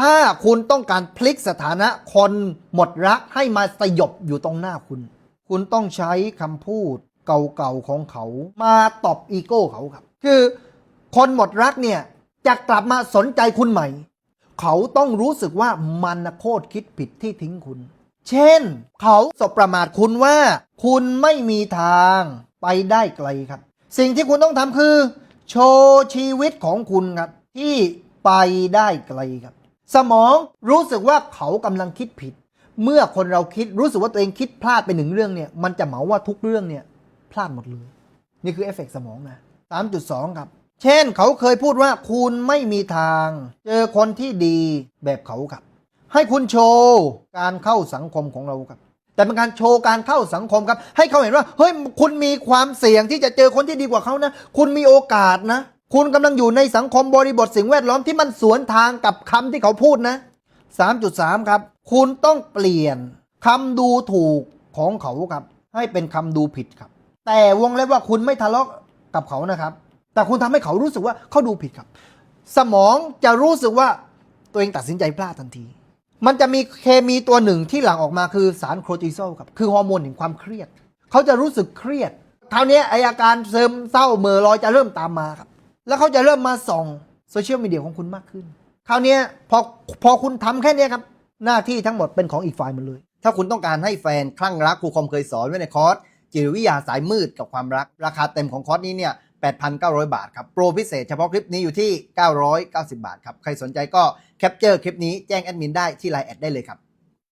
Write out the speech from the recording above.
ถ้าคุณต้องการพลิกสถานะคนหมดรักให้มาสยบอยู่ตรงหน้าคุณ คุณต้องใช้คำพูดเก่าๆของเขา มาตอบอีโก้เขาครับ คือคนหมดรักเนี่ยจะกลับมาสนใจคุณใหม่ เขาต้องรู้สึกว่ามันโคตรคิดผิดที่ทิ้งคุณ เช่น เขาสบประมาทคุณว่า คุณไม่มีทางไปได้ไกลครับ สิ่งที่คุณต้องทำคือ โชว์ชีวิตของคุณครับ ที่ไปได้ไกลครับ สมองรู้สึกว่าเขากำลังคิดผิด เมื่อคนเราคิดรู้สึกว่าตัวเองคิดพลาดไปหนึ่งเรื่องเนี่ย มันจะเหมาว่าทุกเรื่องเนี่ยพลาดหมดเลย นี่คือเอฟเฟกต์สมองนะ3.2 ครับ เช่นเขาเคยพูดว่าคุณไม่มีทาง เจอคนที่ดีแบบเขาครับ ให้คุณโชว์การเข้าสังคมของเราครับ แต่เป็นการโชว์การเข้าสังคมครับ ให้เขาเห็นว่าเฮ้ยคุณมีความเสี่ยงที่จะเจอคนที่ดีกว่าเขานะ คุณมีโอกาสนะ คุณกำลังอยู่ในสังคมบริบทสิ่งแวดล้อมที่มันสวนทางกับคำที่เขาพูดนะ 3.3 ครับ คุณต้องเปลี่ยนคำดูถูกของเขาครับ ให้เป็นคำดูผิดครับ แต่วงเล็บว่าคุณไม่ทะเลาะกับเขานะครับ แต่คุณทำให้เขารู้สึกว่าเขาดูผิดครับ สมองจะรู้สึกว่าตัวเองตัดสินใจพลาดทันที มันจะมีเคมีตัวหนึ่งที่หลั่งออกมาคือสารโครติซอลครับ คือฮอร์โมนแห่งความเครียด เขาจะรู้สึกเครียด คราวนี้ไออาการเซึมเศร้าเหม่อลอยจะเริ่มตามมาครับ แล้วเขาจะเริ่มมาส่องโซเชียลมีเดียของคุณมากขึ้น คราวนี้พอพอคุณทำแค่นี้ครับ หน้าที่ทั้งหมดเป็นของอีกฝ่ายหมดเลย ถ้าคุณต้องการให้แฟนคลั่งรักครูคอมเคยสอนไว้ในคอร์สจิตวิทยาสายมืดกับความรัก ราคาเต็มของคอร์สนี้เนี่ย 8,900 บาทครับ โปรพิเศษเฉพาะคลิปนี้อยู่ที่ 990 บาทครับ ใครสนใจก็แคปเจอร์คลิปนี้แจ้งแอดมินได้ที่ไลน์แอดได้เลยครับ